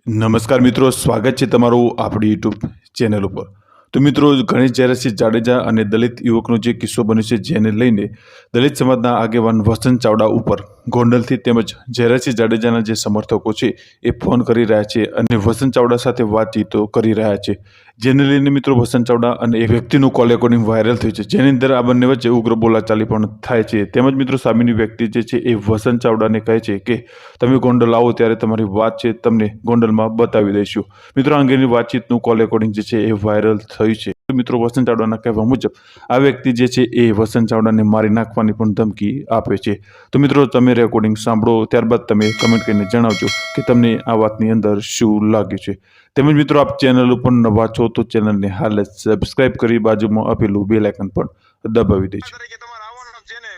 નમસ્કાર મિત્રો, સ્વાગત છે તમારું આપણી યુટ્યુબ ચેનલ ઉપર. તો મિત્રો, ગણેશ જયરાજસિંહ જાડેજા અને દલિત યુવકનો જે કિસ્સો બન્યો છે જેને લઈને દલિત સમાજના આગેવાન વસંત ચાવડા ઉપર ગોંડલથી તેમજ ઝેરાસિંહ જાડેજાના જે સમર્થકો છે એ ફોન કરી રહ્યા છે અને વસંત ચાવડા સાથે વાતચીતો કરી રહ્યા છે. જેને લઈને મિત્રો વસંત ચાવડા અને એ વ્યક્તિનું કોલ રેકોર્ડિંગ વાયરલ થયું છે. જેની અંદર આ બંને વચ્ચે ઉગ્ર બોલાચાલી પણ થાય છે. તેમજ મિત્રો સામેની વ્યક્તિ જે છે એ વસંત ચાવડાને કહે છે કે, તમે ગોંડલ આવો ત્યારે તમારી વાત છે, તમને ગોંડલમાં બતાવી દઈશું. મિત્રો, આ અંગેની વાતચીતનું કોલ રેકોર્ડિંગ જે છે એ વાયરલ થયું છે. તો મિત્રો વસંત ચાવડાના કહેવા મુજબ આ વ્યક્તિ જે છે એ વસંત ચાવડાને મારી નાખવાની પણ ધમકી આપે છે. તો મિત્રો તમે રેકોર્ડિંગ સાંભળો ત્યારબાદ તમે કમેન્ટ કરીને જણાવજો કે તમને આ વાતની અંદર શું લાગ્યું છે. તેમજ મિત્રો આપ ચેનલ ઉપર નવા છો તો ચેનલને હાલ જ સબસ્ક્રાઇબ કરી બાજુમાં આપેલું બે લાઇકન પણ દબાવી દેજો. તમારે આવવાનું છે ને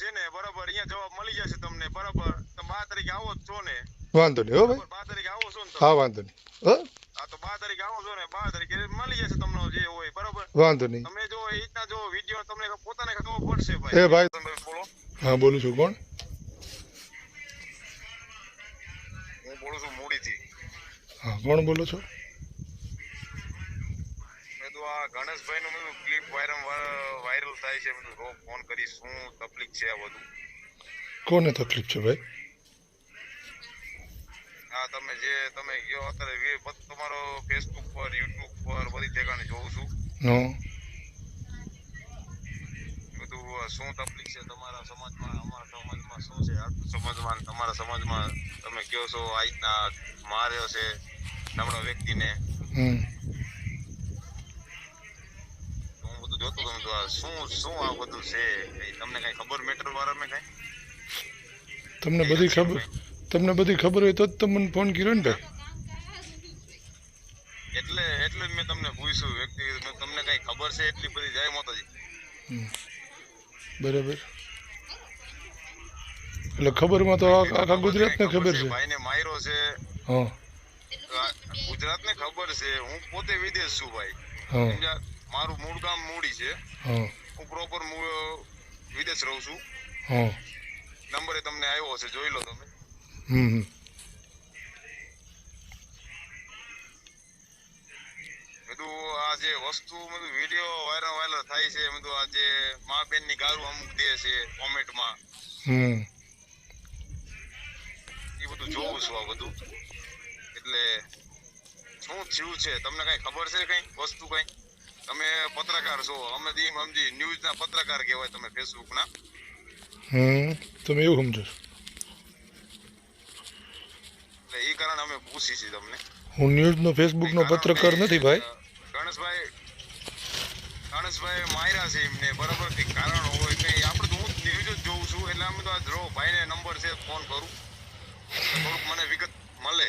છે ને બરાબર અહીંયા જવાબ મળી જશે તમને બરાબર. તમે બા તરીકે આવો જ છો ને. વાંધો નહીં હો ભાઈ. બા તરીકે આવો છો ને તમે. હા વાંધો નહીં. તો બા તારીખ આવો છો ને બા તારીખે મળી જશે તમને જે હોય બરોબર? વાંધો નહીં. તમે જો એ રીતના જો વીડિયો તમને પોતાને ખબર પડશે એ ભાઈ. ભાઈ. તમે બોલો. હા બોલું છું કોણ? હું બોલું છું મૂડીથી. હા કોણ બોલો છો? મેં તો આ ગણેશભાઈ નું ક્લિપ વાયરલ વાયરલ થાય છે. મેં ફોન કરી શું તકલીફ છે આ બધું? કોને તકલીફ છે ભાઈ? તમે જે તમે કયો અત્યારે તમારો ફેસબુક પર યુટ્યુબ પર બધી ઠેકાણે જોઉં છું. બધું શું તકલીફ છે તમારા સમાજમાં? અમારા સમાજમાં શું છે? સમાજમાં તમારા સમાજમાં તમે કહો છો આ રીતના માર્યો છે નબળા વ્યક્તિને. તો હું બધું જોતો તમે તો આ શું શું આ બધું છે? તમને કઈ ખબર મેટર વાળાને કઈ? તમને બધી ખબર. તમને બધી ખબર હોય તો જ તમને ફોન કર્યો ને ભાઈ. એટલે એટલે જ મેં તમને પૂછ્યું વ્યક્તિ તમને કઈ ખબર છે એટલી બધી? જાય માતાજી. બરાબર. એટલે ખબરમાં તો આખા ગુજરાતને ખબર છે? ભાઈને માયરો છે. હા. ગુજરાત ને ખબર છે. હું પોતે વિદેશ છું ભાઈ? મારું મૂળ ગામ મૂડી છે. હા. પ્રોપર વિદેશ રહું છું. નંબર તમને આવ્યો હશે જોઈ લો તમે. હમ. બધું આ જે વસ્તુ બધું વીડિયો વાયરલ વાયરલ થાય છે બધું આ જે મા બેનની ગારું અમુક દે છે કોમેન્ટમાં હમ. એ બધું જોઉં છું આ બધું. એટલે શું થયું છે તમને કઈ ખબર છે કઈ વસ્તુ કઈ? તમે પત્રકાર છો અમે દી સમજી ન્યૂઝ ના પત્રકાર કહેવાય તમે ફેસબુક ના. હમ. તમે એવું સમજો છો એટલે એ કારણે અમે પૂછી છે તમને. હું ન્યૂઝનો ફેસબુકનો પત્રકાર નથી ભાઈ. ગણેશભાઈ ગણેશભાઈ માર્યા છે એમને બરાબર? કે કારણ હોય કઈ. આપણે તો હું ન્યૂઝ જ જોઉં છું એટલે અમે તો આ ધ્રો ભાઈને નંબર છે ફોન કરું. થોડુંક મને વિગત મળે.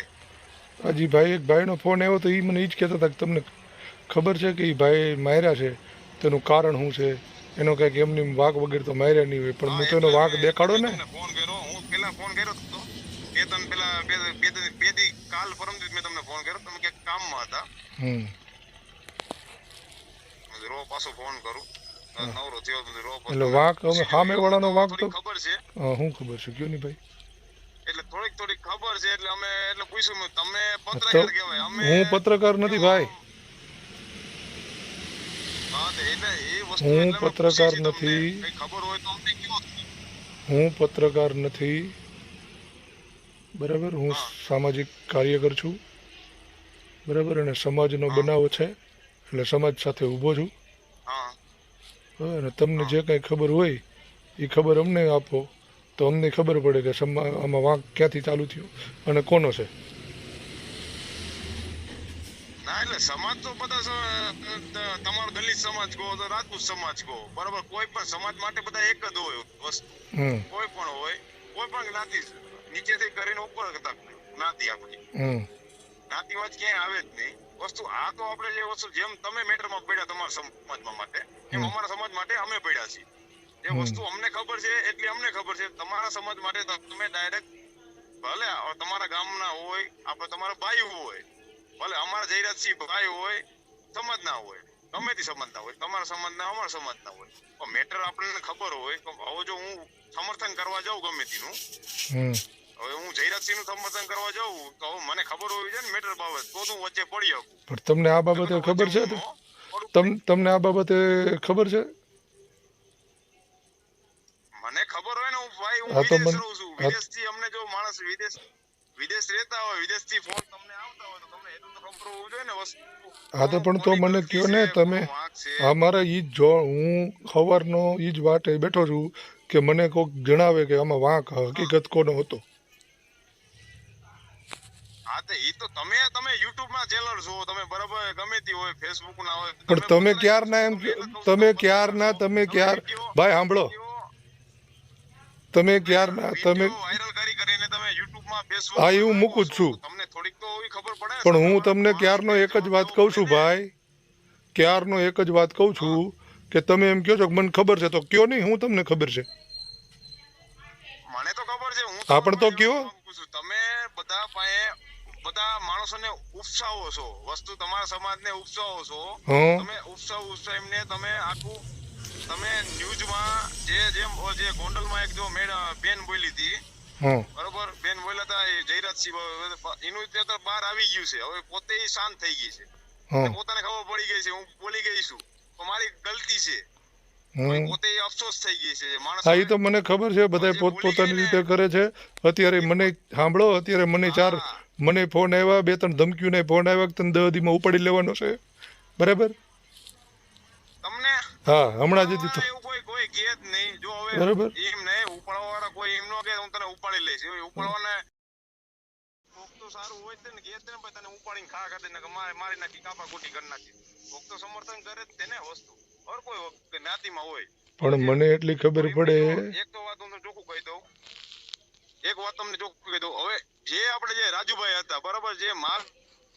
હજી ભાઈ એક ભાઈનો ફોન આવ્યો તો એ મને એ જ કહેતા હતા કે તમને ખબર છે કે એ ભાઈ માર્યા છે? તેનું કારણ શું છે? એનો કંઈક એમની વાંક વગેરે તો માર્યા નહીં હોય પણ મેં તો એનો વાંક દેખાડો ને. ફોન કર્યો. હું પેલા ફોન કર્યો તો. બે ત્રણ પેલા બે બે બે દી કાલ પરમ દિવસ મેં તમને ફોન કર્યો. તમે ક્યાંક કામમાં હતા. હમ. રો પાછો ફોન કરું. નવરો થયો રો એટલે વાંક હવે સામેવાળાનો વાંક તો ખબર છે. હા ખબર છે? કયો નહીં ભાઈ? એટલે થોડીક થોડીક ખબર છે એટલે અમે એટલે પૂછ્યું તમે પત્રકાર કહેવાય. અમે હું પત્રકાર નથી ભાઈ. હા તો એટલે એ વસ્તુ હું પત્રકાર. નથી. ખબર હોય તો અમને કહો. હું પત્રકાર નથી. બરાબર? હું. સામાજિક કાર્યકર છું. બરાબર? અને સમાજનો બનાવ છે. એટલે સમાજ સાથે ઊભો છું. અને તમને જે કાંઈ ખબર હોય એ ખબર અમને આપો. તો અમને ખબર પડે કે આમાં વાંક ક્યાંથી ચાલુ થયો અને કોનો છે? ના એટલે સમાજ તો બધા તમારો દલિત સમાજ કહો તો રાજપૂત સમાજ કહો. બરાબર? કોઈ પણ સમાજ માટે બધા એક જ હોય વસ્તુ. કોઈ પણ હોય કોઈ પણ જ્ઞાતિ નીચેથી કરીને ઉપર કરતા જ્ઞાતિ આપણી. જ્ઞાતિવાદ ક્યાંય આવે જ નહીં. વસ્તુ આ તો આપણે જે વસ્તુ જેમ તમે મેટરમાં પડ્યા તમારા સમાજમાં માટે એમ અમારા સમાજ માટે અમે પડ્યા છીએ. જે વસ્તુ અમને ખબર છે એટલે અમને ખબર છે. તમારા સમાજ માટે તમે ડાયરેક્ટ ભલે તમારા ગામના હોય આપણે તમારા ભાઈ હોય ભલે અમારા જયરાજસિંહ ભાઈ હોય સમાજના હોય ગમે તે સમાજના હોય તમારા સમાજના અમારા સમાજના હોય. પણ મેટર આપણને ખબર હોય તો હવે જો હું સમર્થન કરવા જાઉં ગમે તેનું હવે હું જયરાજસિંહનું સમર્થન કરવા જાઉં તો મને ખબર હોવી જોઈએ ને મેટર બાબત તો હું વચ્ચે પડી શકું. પણ તમને આ બાબતે ખબર છે? તમને આ બાબતે ખબર છે? મને ખબર હોય ને હું ભાઈ હું વિદેશ રહું છું. હા. વિદેશથી અમને જો માણસ વિદેશ વિદેશ રહેતા હોય વિદેશથી ફોન તમને આવતા હોય તો તમને એટલું તો ખબર હોવું જોઈએ ને વસ્તુ. હા તો પણ તો મને કયો ને તમે. અમારે ઈ જ હું ખબરનો ઈ જ વાટે બેઠો છું કે મને કોઈક જણાવે કે આમાં વાંક હકીકત કોનો હતો. હા તો તમે તમે YouTube માં ચેનલ છો તમે બરાબર ગમે તે હોય ફેસબુક ના હોય પણ તમે ક્યારના એમ કે- તમે ક્યારના તમે ક્યાર ભાઈ સાંભળો. તમે ક્યારના તમે વાયરલ કરી કરીને તમે YouTube માં Facebook હા, એ હું મૂકું જ છું. તમને થોડીક તો એવી ખબર પડે. પણ હું તમને ક્યારનો એક જ વાત કહું છું ભાઈ. ક્યારનો એક જ વાત કહું છું કે તમે એમ કહો છો કે મને ખબર છે તો કયો નહીં હું તમને ખબર છે. મને તો ખબર છે હું હા, તો કયો? તમે બધા પાસે બધા માણસોને ઉપસાવો છો. વસ્તુ તમારા સમાજને ઉપસાવો છો. તમે ઉપસાવ ઉપસાવીને તમે આખું તમે ન્યૂઝમાં જે જેમ જે ગોંડલમાં એક જો બેન બોલી હતી. બરોબર? બેન બોલ્યા હતા એ જયરાજસિંહ એનું અત્યારે બહાર આવી ગયું છે. હવે પોતે શાંત થઈ ગઈ છે. પોતાને ખબર પડી ગઈ છે. હું બોલી ગઈ છું. તો મારી ગલતી છે. પોતે અફસોસ થઈ ગઈ છે. માણસ હા એ તો મને ખબર છે. બધા પોતપોતાની રીતે કરે છે. અત્યારે મને સાંભળો અત્યારે મને ચાર. મને ફોન આવ્યા બે ત્રણ ધમકીઓને ફોન આવ્યા કે તને દહ ઉપાડી લેવાનો છે? બરાબર? હા હમણાં જ દીધો બરાબર. પણ મને એટલી ખબર પડે. એક તો વાત હું ચોખ્ખું કહી દઉં. એક વાત તમને ચોખ્ખું કહી દઉં હવે જે આપણે જે રાજુભાઈ હતા બરાબર જે માલ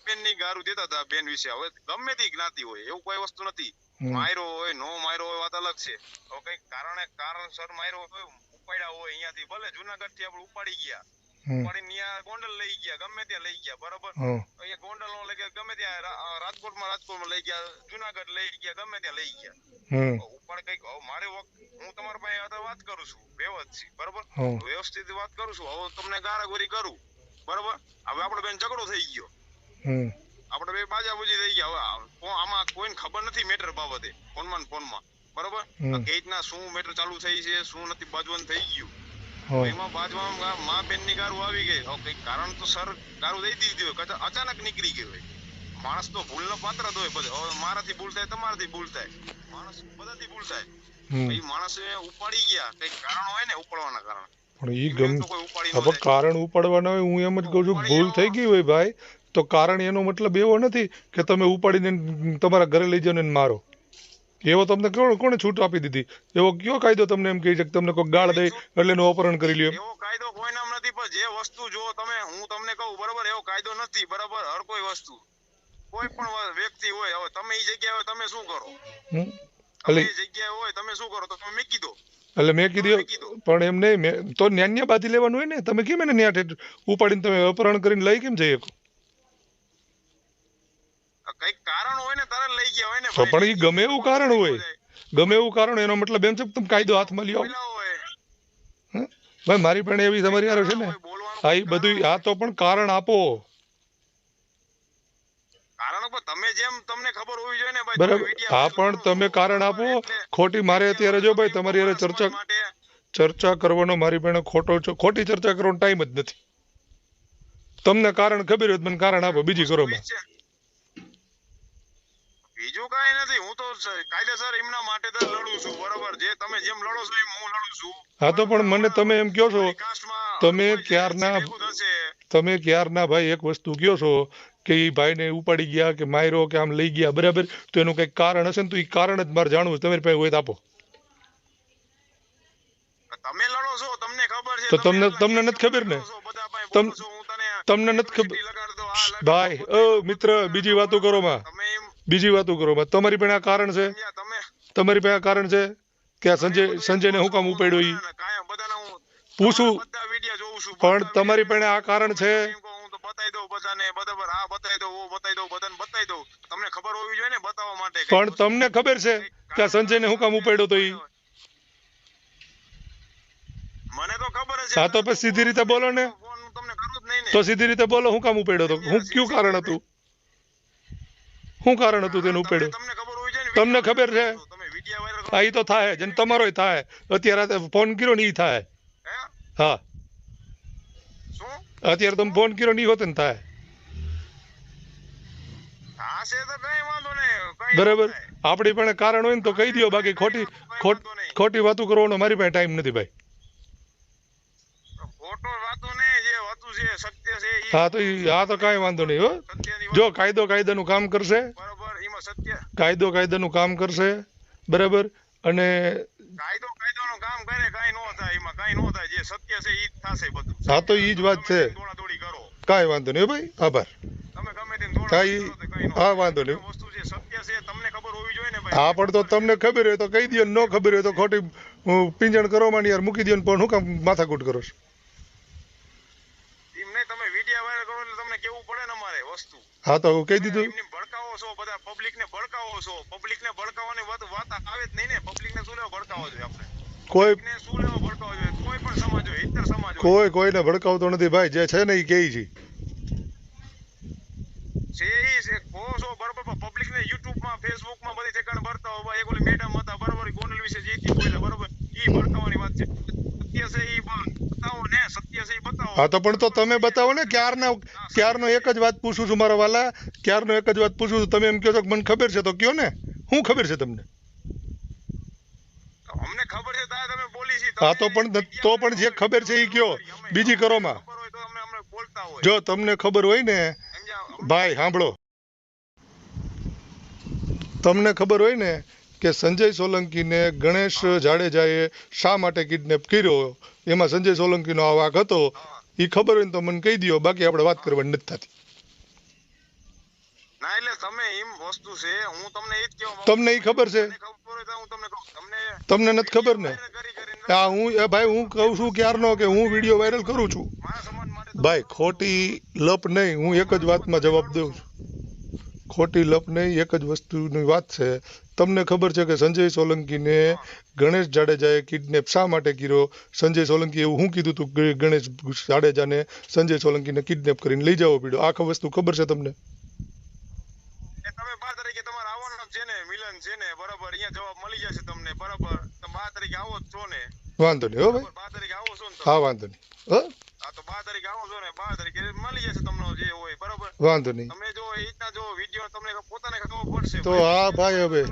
બેનની ગારું દેતા હતા બેન વિશે હવે ગમે તે જ્ઞાતિ હોય એવું કોઈ વસ્તુ નથી. માયરો માર્યો હોય નો માર્યો હોય વાત અલગ છે. હવે કઈ કારણે કારણસર માયરો હોય ઉપાડ્યા હોય અહીંયાથી ભલે જુનાગઢથી આપણે ઉપાડી ગયા ઉપાડીને ત્યાં ગોંડલ લઈ ગયા ગમે ત્યાં લઈ ગયા બરોબર? અહીંયા ગોંડલ નો લઈ ગયા ગમે ત્યાં રાજકોટમાં રાજકોટમાં લઈ ગયા જુનાગઢ લઈ ગયા ગમે ત્યાં લઈ ગયા. પણ કંઈક હવે મારે હું તમારા પાસે વાત કરું છું વ્યવસ્થિત છે બરોબર વ્યવસ્થિત વાત કરું છું હવે તમને ગારાગોરી કરું બરોબર? હવે આપડે બેન ઝઘડો થઈ ગયો. આપડે આપણે બે બાજાબુજી થઈ ગયા હવે આમાં કોઈને ખબર નથી મેટર બાબતે ફોનમાં ફોનમાં બરોબર? કઈ રીતના શું મેટર ચાલુ થઈ છે શું નથી બાજવાનું થઈ ગયું. એમાં બાજવામાં મા બેનની ગારું આવી ગઈ. હવે કંઈક કારણ તો સર ગારું દઈ દીધી હોય અચાનક નીકળી ગઈ હોય. માણસ તો ભૂલનો પાત્ર જ હોય બધે. હવે મારાથી ભૂલ થાય તમારાથી ભૂલ થાય. માણસ બધાથી ભૂલ થાય. એ માણસ ઉપાડી ગયા. કઈ કારણ હોય ને ઉપાડવાના કારણ. પણ એ ગમ તો કોઈ ઉપાડી હા ન પણ જાય. કારણ ઉપાડવાના હોય હું એમ જ કહું છું ભૂલ થઈ ગઈ હોય ભાઈ તો કારણ એનો મતલબ એવો નથી કે તમે ઉપાડીને તમારા ઘરે લઈ જાઓ ને મારો. એવો તમને કોણ કોણે છૂટ આપી દીધી? એવો કયો કાયદો તમને એમ કહી શકે તમને કોઈ ગાળ દે એટલે એનું અપહરણ કરી લ્યો એવો કાયદો કોઈનામ નથી પણ જે વસ્તુ જો તમે હું તમને કહું બરાબર? એવો કાયદો નથી બરાબર? હર કોઈ વસ્તુ. કોઈ પણ વ્યક્તિ હોય હવે તમે એ જગ્યાએ હોય તમે શું કરો? એટલે એ જગ્યાએ હોય તમે શું કરો? તો તમે મૂકી દો એટલે મેં કીધું પણ એમ નહીં મેં તો ન્યાન્ય બાંધી લેવાનું હોય ને? તમે કેમ એને ન્યા ઉપાડીને તમે અપહરણ કરીને લઈ કેમ જઈ શકો કંઈક કારણ હોય ને તારે લઈ ગયા હોય ને તો પણ એ ગમે એવું કારણ હોય. ગમે એવું કારણ એનો મતલબ એમ છે કે તમે કાયદો હાથમાં લ્યો. ભાઈ મારી પણ એવી તમારી યાર છે ને? હા એ બધું આ તો પણ કારણ આપો. કારણ બરાબર. હા, પણ તમે આપો. ખોટી મારે અત્યારે જો ભાઈ તમારી હારે ચર્ચા ચર્ચા કરવાનો મારી પાસે ખોટો છે. ખોટી ચર્ચા કરવાનો ટાઈમ જ નથી. તમને કારણ ખબર હોય મને કારણ આપો બીજી કરો. બીજું કઈ નથી. હું તો કાયદેસર એમના માટે તો લડું છું બરોબર? જે તમે જેમ લડો છો એમ હું લડું છું. હા તો પણ મને તમે એમ કહો છો તમે ક્યારના- તમે ક્યારના ભાઈ એક વસ્તુ કહો છો કે એ ભાઈને ઉપાડી ગયા કે માર્યો કે આમ લઈ ગયા બરાબર? તો એનું કઈ કારણ હશે ને તો એ કારણ જ મારે જાણવું છે. તમારી પાસે હોય તો આપો. તમે લડો છો તમને ખબર છે તો તમને- તમને નથી ખબર ને? તમને નથી ખબર ભાઈ ઓ મિત્ર બીજી વાતો કરો માં. બીજી વાતો કરો તમારી પણ આ કારણ છે? તમારી પણ આ કારણ છે? કે આ સંજય સંજયને હું કામ ઉપાડ્યો ઈ? પૂછું. પણ તમારી પણ આ કારણ છે? પણ તમને ખબર છે કે આ સંજયને હું કામ ઉપાડ્યો તો ઈ? મને તો ખબર છે હા તો પછી સીધી રીતે બોલો ને. તો સીધી રીતે બોલો હું કામ ઉપાડ્યો તો? હું કયું કારણ હતું? શું કારણ હતું તેનું ઉપેડ્યું? તમને ખબર છે? હા એ તો થાય જેને તમારોય થાય. અત્યારે ફોન કર્યો ને એ થાય. હા? અત્યારે તમે ફોન કર્યો ને એ હોત ને થાય. બરાબર. આપણી પાસે કારણ હોય ને તો કહી દો બાકી ખોટી ખોટી વાતો કરવાનો મારી પાસે ટાઈમ નથી ભાઈ. છે સત્ય છે હા તો આ તો કાંઈ વાંધો નહીં હો. જો કાયદો કાયદાનું કામ કરશે. બરાબર એમાં સત્ય. કાયદો કાયદાનું કામ કરશે બરાબર? અને કાયદો કાયદાનું કામ કરે કાંઈ નો થાય એમાં કાંઈ નો થાય. જે સત્ય છે ઈ જ થશે બધું. હા તો ઈ જ વાત છે. દોડાદોડી કરો. કાંઈ વાંધો નહીં ભાઈ. આભાર. તમે ગમે તેમ કાઈ હા વાંધો નહીં. વસ્તુ જે સત્ય છે તમને ખબર હોવી જોઈએ ને ભાઈ. હા પણ તો તમને ખબર હોય તો કહી દો ન ખબર હોય તો ખોટી પિંજણ કરો માં યાર મૂકી દો પણ હું કામ માથાકૂટ કરો છો? નહીં વાયરલ કરો એટલે તમને કેવું પડે ને અમારે વસ્તુ? હા તો કહી દીધું. એમને ભડકાવો છો બધા પબ્લિક ને ભડકાવો છો. પબ્લિક ને ભડકાવવાની વાત વાત આવે જ નહીં ને. પબ્લિક ને શું લેવા ભડકાવો જોઈએ આપણે? કોઈ ને શું લેવા ભડકાવો જોઈએ? કોઈ પણ સમાજ હોય ઇતર સમાજ હોય. કોઈ કોઈને ભડકાવતો નથી. ભાઈ જે છે ને એ કહે છે. છે ઈ છે કહો છો બરોબર. પબ્લિક ને યુટ્યુબમાં ફેસબુકમાં બધી ઠેકાણે ભરતા હોય. એક ઓલી મેડમ હતા બરોબર ગોંડલ વિશે જે બોલે બરોબર ઈ ભડકાવાની વાત છે સત્ય છે ઈ બ- બતાવો ને સત્ય છે ઈ બતાવો હા તો પણ તો તમે બતાવો ને ક્યારના ક્યારનો એક જ વાત પૂછું છું મારા વાલા ક્યારનો એક જ વાત પૂછું છું? તમે એમ કહો છો કે મને ખબર છે તો કયો ને? શું ખબર છે તમને? અમને ખબર છે તારે તમે બોલી છે. હા, તો પણ તો પણ જે ખબર છે એ કયો. બીજી કરો માં. ખબર હોય તો અમે અમને બોલતા હોય. જો તમને ખબર હોય ને ભાઈ સાંભળો. તમને ખબર હોય ને કે સંજય સોલંકીને ગણેશ જાડેજાએ શા માટે કિડનેપ કર્યો? એમાં સંજય સોલંકીનો આ વાક હતો. એ ખબર હોય તો મને કહી દો બાકી આપણે વાત કરવાની નથી થતી. ના એટલે તમે એમ વસ્તુ છે હું તમને એ જ કહેવા તમને ઈ ખબર છે? તમને નથી ખબર ને? આ હું એ ભાઈ હું કહું છું ક્યારનો કે હું વીડિયો વાયરલ કરું છું? ભાઈ ખોટી લપ નહીં હું એક જ વાતમાં જવાબ દઉં છું. ખોટી લપ નહીં એક જ વસ્તુની વાત છે. તમને ખબર છે કે સંજય સોલંકીને ગણેશ જાડેજાએ કિડનેપ શા માટે કર્યો? સંજય સોલંકી એવું હું કીધું હતું કે ગણેશ જાડેજાને સંજય સોલંકીને કિડનેપ કરીને લઈ જવો પડ્યો. આખા વસ્તુ ખબર છે તમને? તમે બા તરીકે તમારે આવવાનું છે ને મિલન છે ને બરાબર. અહીંયા જવાબ મળી જશે તમને બરાબર. બા તરીકે આવો જ ને. વાંધો નહીં હો ભાઈ. બા તરીકે આવો છો ને હા વાંધો નહીં. હો? હા તો બા તરીકે આવો છો ને બા તારીખે મળી જશે તમને જે હોય બરોબર? વાંધો નહીં. તમે જો એ રીતના જો વીડિયો તમને પોતાને ખબર પડશે. તો હા ભાઈ હવે.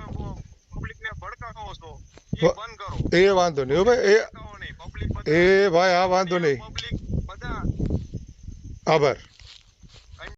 પબ્લિક ને ભડકાવો છો. એ બંધ કરો. એ વાંધો નહીં. હવે એ ભડકાવો નહીં. પબ્લિક એ ભાઈ આ વાંધો નહીં. પબ્લિક બધા આભાર.